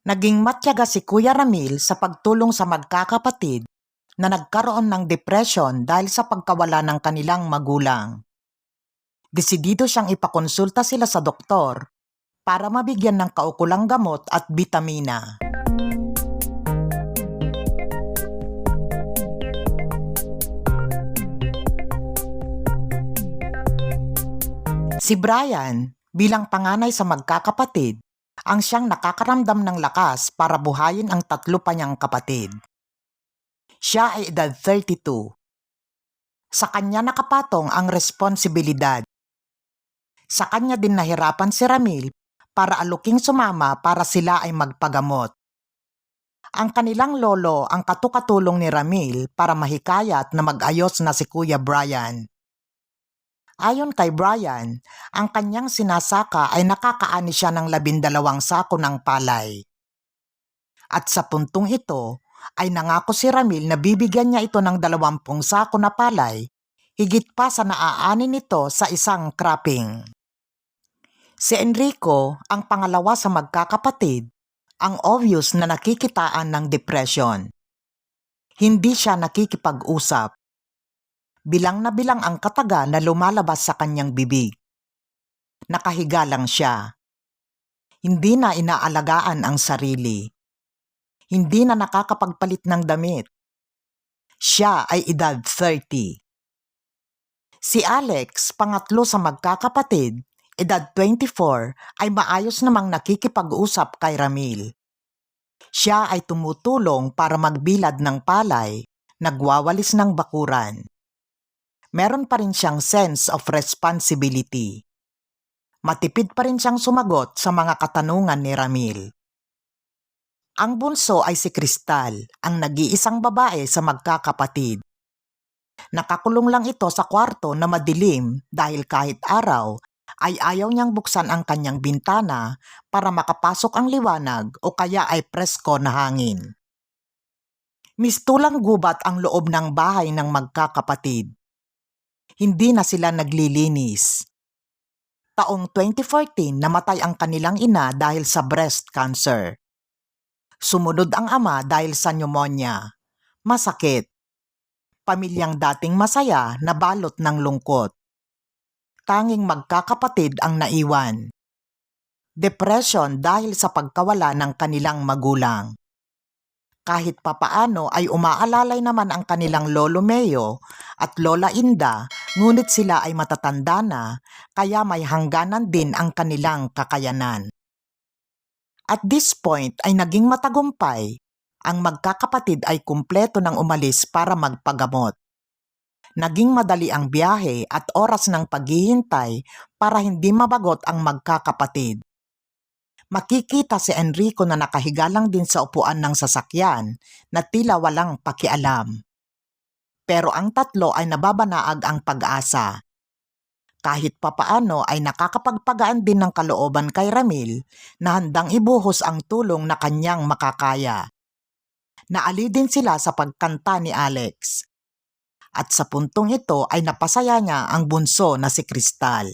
Naging matyaga si Kuya Ramil sa pagtulong sa magkakapatid na nagkaroon ng depression dahil sa pagkawala ng kanilang magulang. Desidido siyang ipakonsulta sila sa doktor para mabigyan ng kaukulang gamot at bitamina. Si Brian, bilang panganay sa magkakapatid, ang siyang nakakaramdam ng lakas para buhayin ang tatlo pa niyang kapatid. Siya ay edad 32. Sa kanya nakapatong ang responsibilidad. Sa kanya din nahirapan si Ramil para aluking sumama para sila ay magpagamot. Ang kanilang lolo ang katukatulong ni Ramil para mahikayat na mag-ayos na si Kuya Brian. Ayon kay Brian, ang kanyang sinasaka ay nakakaani siya ng labindalawang sako ng palay. At sa puntong ito, ay nangako si Ramil na bibigyan niya ito ng dalawampung sako na palay, higit pa sa naaani nito sa isang cropping. Si Enrico, ang pangalawa sa magkakapatid, ang obvious na nakikitaan ng depression. Hindi siya nakikipag-usap bilang na bilang ang kataga na lumalabas sa kanyang bibig. Nakahiga lang siya. Hindi na inaalagaan ang sarili. Hindi na nakakapagpalit ng damit. Siya ay edad 30. Si Alex, pangatlo sa magkakapatid, edad 24, ay maayos namang nakikipag-usap kay Ramil. Siya ay tumutulong para magbilad ng palay, nagwawalis ng bakuran meron pa rin siyang sense of responsibility. Matipid pa rin siyang sumagot sa mga katanungan ni Ramil. Ang bunso ay si Kristal, ang nag-iisang babae sa magkakapatid. Nakakulong lang ito sa kwarto na madilim dahil kahit araw ay ayaw niyang buksan ang kanyang bintana para makapasok ang liwanag o kaya ay presko na hangin. Mistulang gubat ang loob ng bahay ng magkakapatid hindi na sila naglilinis. Taong 2014 namatay ang kanilang ina dahil sa breast cancer. Sumunod ang ama dahil sa pneumonia. Masakit. Pamilyang dating masaya na balot ng lungkot. Tanging magkakapatid ang naiwan. Depression dahil sa pagkawala ng kanilang magulang kahit papaano ay umaalalay naman ang kanilang lolo Meo at lola Inda ngunit sila ay matatanda na kaya may hangganan din ang kanilang kakayanan. At this point ay naging matagumpay, ang magkakapatid ay kumpleto ng umalis para magpagamot. Naging madali ang biyahe at oras ng paghihintay para hindi mabagot ang magkakapatid makikita si Enrico na nakahiga lang din sa upuan ng sasakyan na tila walang pakialam. Pero ang tatlo ay nababanaag ang pag-asa. Kahit papaano ay nakakapagpagaan din ng kalooban kay Ramil na handang ibuhos ang tulong na kanyang makakaya. Naali din sila sa pagkanta ni Alex. At sa puntong ito ay napasaya niya ang bunso na si Kristal.